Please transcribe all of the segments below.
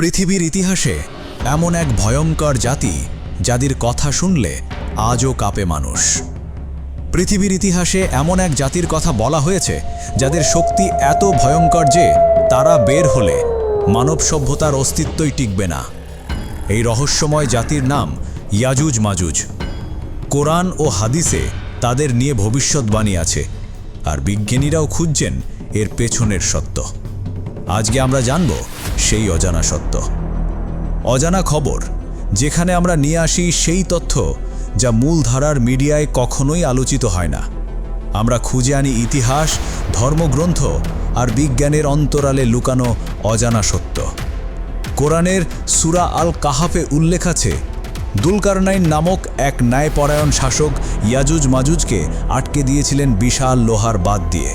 পৃথিবীর ইতিহাসে এমন এক ভয়ঙ্কর জাতি যাদের কথা শুনলে আজও কাঁপে মানুষ। পৃথিবীর ইতিহাসে এমন এক জাতির কথা বলা হয়েছে যাদের শক্তি এত ভয়ঙ্কর যে তারা বের হলে মানব সভ্যতার অস্তিত্বই টিকবে না। এই রহস্যময় জাতির নাম ইয়াজুজ মাজুজ। কোরআন ও হাদিসে তাদের নিয়ে ভবিষ্যৎবাণী আছে আর বিজ্ঞানীরাও খুঁজছেন এর পেছনের সত্য। আজকে আমরা জানব সেই অজানা সত্য। অজানা খবর, যেখানে আমরা নিয়ে আসি সেই তথ্য যা মূলধারার মিডিয়ায় কখনোই আলোচিত হয় না। আমরা খুঁজে আনি ইতিহাস, ধর্মগ্রন্থ আর বিজ্ঞানের অন্তরালে লুকানো অজানা সত্য। কোরআনের সুরা আল কাহাফে উল্লেখ আছে, দুলকারনাইন নামক এক ন্যায়পরায়ণ শাসক ইয়াজুজ মাজুজকে আটকে দিয়েছিলেন বিশাল লোহার বাদ দিয়ে।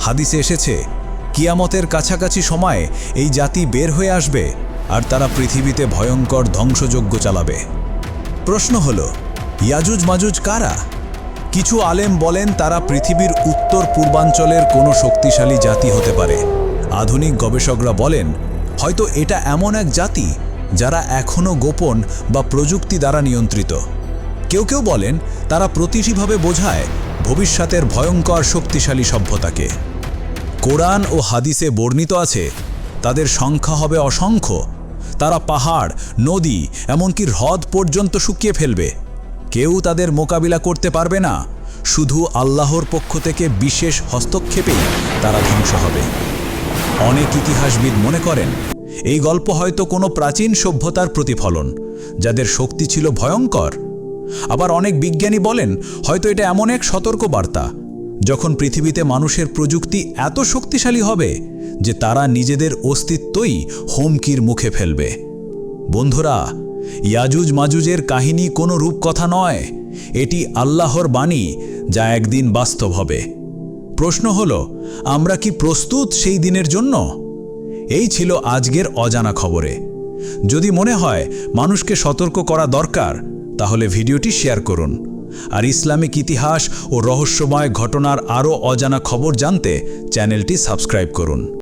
হাদিসে এসেছে কিয়ামতের কাছাকাছি সময়ে এই জাতি বের হয়ে আসবে আর তারা পৃথিবীতে ভয়ঙ্কর ধ্বংসযজ্ঞ চালাবে। প্রশ্ন হল, ইয়াজুজ মাজুজ কারা? কিছু আলেম বলেন তারা পৃথিবীর উত্তর পূর্বাঞ্চলের কোনো শক্তিশালী জাতি হতে পারে। আধুনিক গবেষকরা বলেন, হয়তো এটা এমন এক জাতি যারা এখনও গোপন বা প্রযুক্তি দ্বারা নিয়ন্ত্রিত। কেউ কেউ বলেন, তারা প্রতিটিভাবে বোঝায় ভবিষ্যতের ভয়ঙ্কর শক্তিশালী সভ্যতাকে। কোরআন ও হাদিসে বর্ণিত আছে, তাদের সংখ্যা হবে অসংখ্য। তারা পাহাড়, নদী, এমনকি হ্রদ পর্যন্ত শুকিয়ে ফেলবে। কেউ তাদের মোকাবিলা করতে পারবে না। শুধু আল্লাহর পক্ষ থেকে বিশেষ হস্তক্ষেপেই তারা ধ্বংস হবে। অনেক ইতিহাসবিদ মনে করেন, এই গল্প হয়তো কোনো প্রাচীন সভ্যতার প্রতিফলন, যাদের শক্তি ছিল ভয়ঙ্কর। আবার অনেক বিজ্ঞানী বলেন, হয়তো এটা এমন এক সতর্ক বার্তা যখন পৃথিবীতে মানুষের প্রযুক্তি এত শক্তিশালী হবে যে তারা নিজেদের অস্তিত্বই হুমকির মুখে ফেলবে। বন্ধুরা, ইয়াজুজ মাজুজের কাহিনী কোনো রূপকথা নয়। এটি আল্লাহর বাণী যা একদিন বাস্তব হবে। প্রশ্ন হল, আমরা কি প্রস্তুত সেই দিনের জন্য? এই ছিল আজকের অজানা খবরে। যদি মনে হয় মানুষকে সতর্ক করা দরকার, তাহলে ভিডিওটি শেয়ার করুন। আর ইসলামিক ইতিহাস ও রহস্যময় ঘটনার আরও অজানা খবর জানতে চ্যানেলটি সাবস্ক্রাইব করুন।